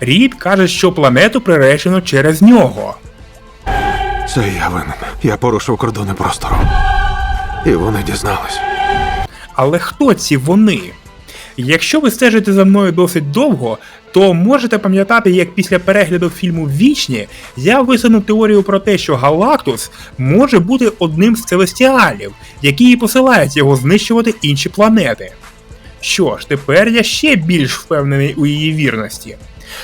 Рід каже, що планету приречено через нього. Це я винен. Я порушив кордони простору. І вони дізнались. Але хто ці вони? Якщо ви стежите за мною досить довго, то можете пам'ятати, як після перегляду фільму Вічні я висунув теорію про те, що Галактус може бути одним з целестіалів, які і посилають його знищувати інші планети. Що ж, тепер я ще більш впевнений у її вірності.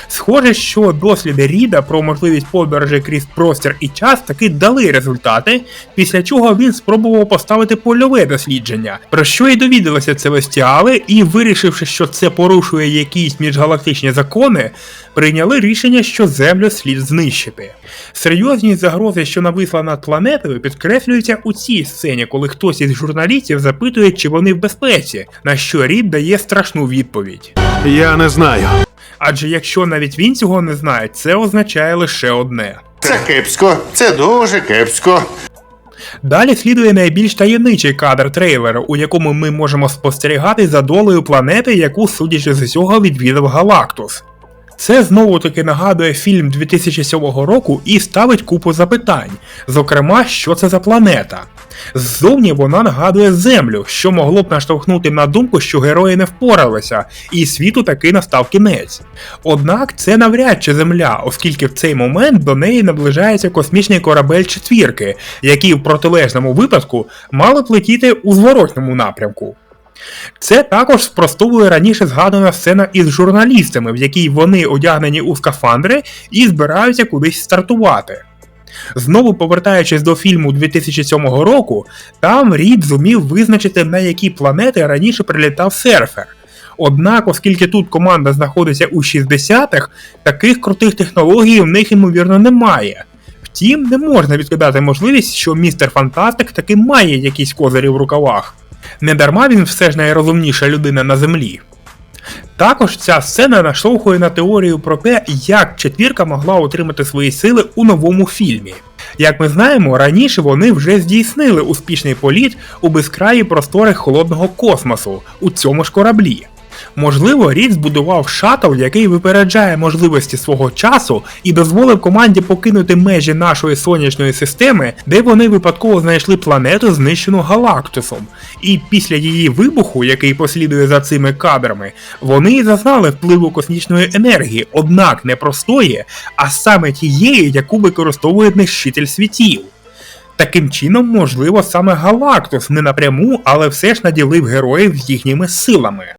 Схоже, що досліди Ріда про можливість подорожі крізь простір і час таки дали результати, після чого він спробував поставити польове дослідження, про що й довідалися целестіали, і, вирішивши, що це порушує якісь міжгалактичні закони, прийняли рішення, що Землю слід знищити. Серйозність загрози, що нависла над планетою, підкреслюється у цій сцені, коли хтось із журналістів запитує, чи вони в безпеці, на що Рід дає страшну відповідь. Я не знаю. Адже якщо навіть він цього не знає, це означає лише одне. Це кепсько, це дуже кепсько. Далі слідує найбільш таємничий кадр трейлеру, у якому ми можемо спостерігати за долею планети, яку, судячи з усього, відвідав Галактус. Це знову таки нагадує фільм 2007 року і ставить купу запитань, зокрема, що це за планета. Ззовні вона нагадує Землю, що могло б наштовхнути на думку, що герої не впоралися, і світу таки настав кінець. Однак це навряд чи Земля, оскільки в цей момент до неї наближається космічний корабель четвірки, який в протилежному випадку мали б летіти у зворотному напрямку. Це також спростовує раніше згадана сцена із журналістами, в якій вони одягнені у скафандри і збираються кудись стартувати. Знову повертаючись до фільму 2007 року, там Рід зумів визначити, на які планети раніше прилітав серфер. Однак, оскільки тут команда знаходиться у 60-х, таких крутих технологій в них ймовірно немає. Втім, не можна відкидати можливість, що містер Фантастик таки має якісь козирі в рукавах. Недарма він все ж найрозумніша людина на землі. Також ця сцена наштовхує на теорію про те, як четвірка могла отримати свої сили у новому фільмі. Як ми знаємо, раніше вони вже здійснили успішний політ у безкраї простори холодного космосу у цьому ж кораблі. Можливо, Рід збудував шаттл, який випереджає можливості свого часу і дозволив команді покинути межі нашої сонячної системи, де вони випадково знайшли планету, знищену Галактусом. І після її вибуху, який послідує за цими кадрами, вони зазнали впливу космічної енергії, однак не простої, а саме тієї, яку використовує нищитель світів. Таким чином, можливо, саме Галактус не напряму, але все ж наділив героїв їхніми силами.